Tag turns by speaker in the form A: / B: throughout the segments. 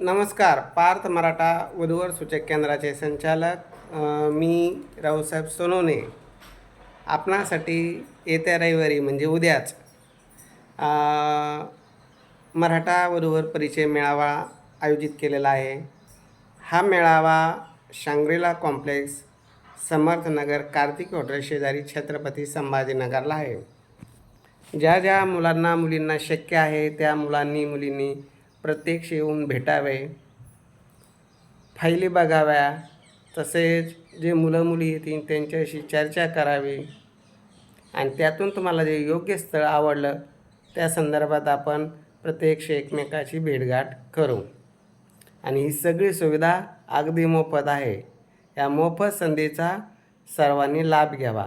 A: नमस्कार पार्थ मराठा वधूवर सूचक केंद्राचे संचालक मी रावसाहेब सोनवणे. आपणासाठी येत्या रविवारी म्हणजे उद्याच मराठा वधूवर परिचय मेळावा आयोजित केलेला आहे. हा मेळावा Shangrila complex Samarthnagar Kartik hotel शेजारी छत्रपती संभाजीनगरला आहे. ज्या ज्या मुलांना मुलींना शक्य आहे त्या मुलांनी मुलींनी प्रत्यक्ष येऊन भेटावे. फायली बघाव्या. तसेच जे मुलं मुली येतील त्यांच्याशी चर्चा करावी. आणि त्यातून तुम्हाला जे योग्य स्थळ आवडलं त्या संदर्भात आपण प्रत्यक्ष एकमेकाची भेटगाठ करू. आणि ही सगळी सुविधा अगदी मोफत आहे. या मोफत संधीचा सर्वांनी लाभ घ्यावा.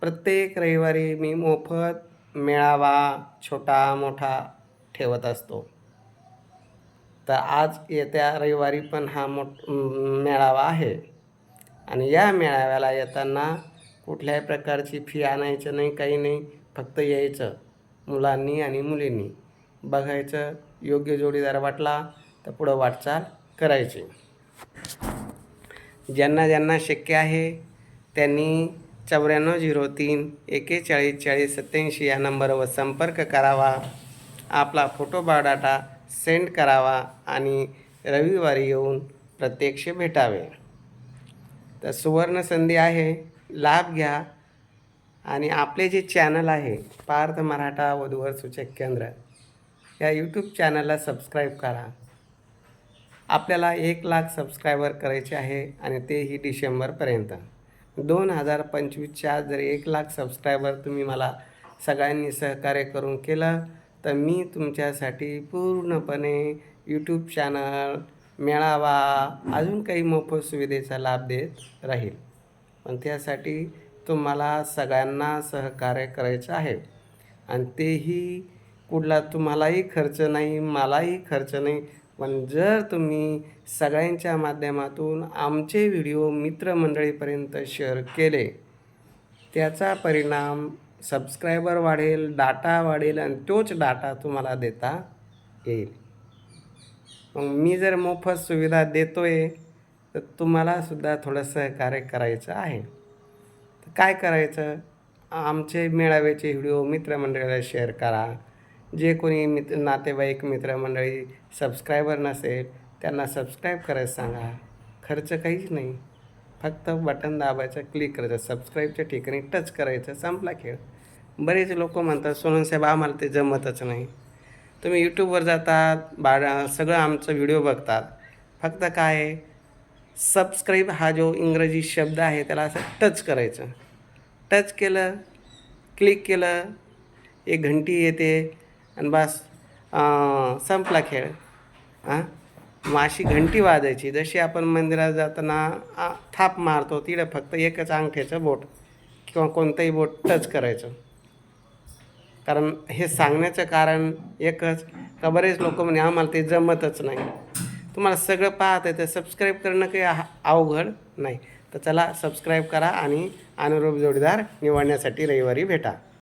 A: प्रत्येक रविवारी मी मोफत मेळावा छोटा मोठा ठेवत असतो. तर आज येत्या रविवारी पण हा मोठ मेळावा आहे. आणि या मेळाव्याला येताना कुठल्याही प्रकारची फी आणायचं नाही काही नाही फक्त यायचं. मुलांनी आणि मुलींनी. बघायचं योग्य जोडीदार वाटला तर पुढं वाटचाल करायची. ज्यांना ज्यांना शक्य आहे त्यांनी चौऱ्याण्णव झिरो तीन एकेचाळीस चाळीस सत्याऐंशी या नंबरवर संपर्क करावा. आपला फोटो बायोडाटा सेंड करावा आणि रविवारी येऊन प्रत्यक्ष भेटावे. तर सुवर्ण संधी आहे लाभ घ्या आणि आपले जे चॅनल आहे पार्थ मराठा वधूवर सूचक केंद्र या यूट्यूब चॅनलला सबस्क्राईब करा. आपल्याला एक लाख सबस्क्रायबर करायचे आहे आणि तेही डिसेंबरपर्यंत दोन हजार पंचवीसच्या जर एक लाख सबस्क्रायबर तुम्ही मला सगळ्यांनी सहकार्य करून केलं तर मी तुमच्यासाठी पूर्णपणे यूट्यूब चॅनल मेळावा अजून काही मोफत सुविधेचा लाभ देत राहील. पण त्यासाठी तुम्हाला सगळ्यांना सहकार्य करायचं आहे. आणि तेही कुठला तुम्हालाही खर्च नाही मलाही खर्च नाही पण जर तुम्ही सगळ्यांच्या माध्यमातून आमचे व्हिडिओ मित्रमंडळीपर्यंत शेअर केले त्याचा परिणाम सबस्क्रायबर वाढेल डाटा वाढेल आणि तोच डाटा तुम्हाला देता येईल. मग मी जर मोफत सुविधा देतो आहे तर तुम्हालासुद्धा थोडं सहकार्य करायचं आहे. तर काय करायचं? आमचे मेळाव्याचे व्हिडिओ मित्रमंडळीला शेअर करा. जे कोणी मित्र नातेवाईक मित्रमंडळी सबस्क्रायबर नसेल त्यांना सबस्क्राईब करायला सांगा. खर्च काहीच नाही. फक्त बटन दाबायचं क्लिक करायचं सबस्क्राईबच्या ठिकाणी टच करायचं संपला खेळ. बरेच लोक म्हणतात सोनन साहेब आम्हाला ते जमतच नाही. तुम्ही यूट्यूबवर जातात बाळा सगळं आमचं व्हिडिओ बघतात. फक्त काय आहे सबस्क्राईब हा जो इंग्रजी शब्द आहे त्याला असं टच करायचं. टच केलं क्लिक केलं एक घंटी येते आणि बस संपला खेळ. हां मग अशी घंटी वाजायची. जशी आपण मंदिरात जाताना थाप मारतो तिकडे फक्त एकच अंगठ्याचं बोट किंवा कोणतंही बोट टच करायचं. कारण हे सांगण्याचं कारण एकच का बरेच लोक म्हणे आम्हाला ते जमतच नाही. तुम्हाला सगळं पाहत आहे तर सबस्क्राईब करणं काही अवघड नाही. तर चला सबस्क्राईब करा आणि अनुरूप जोडीदार निवडण्यासाठी रविवारी भेटा.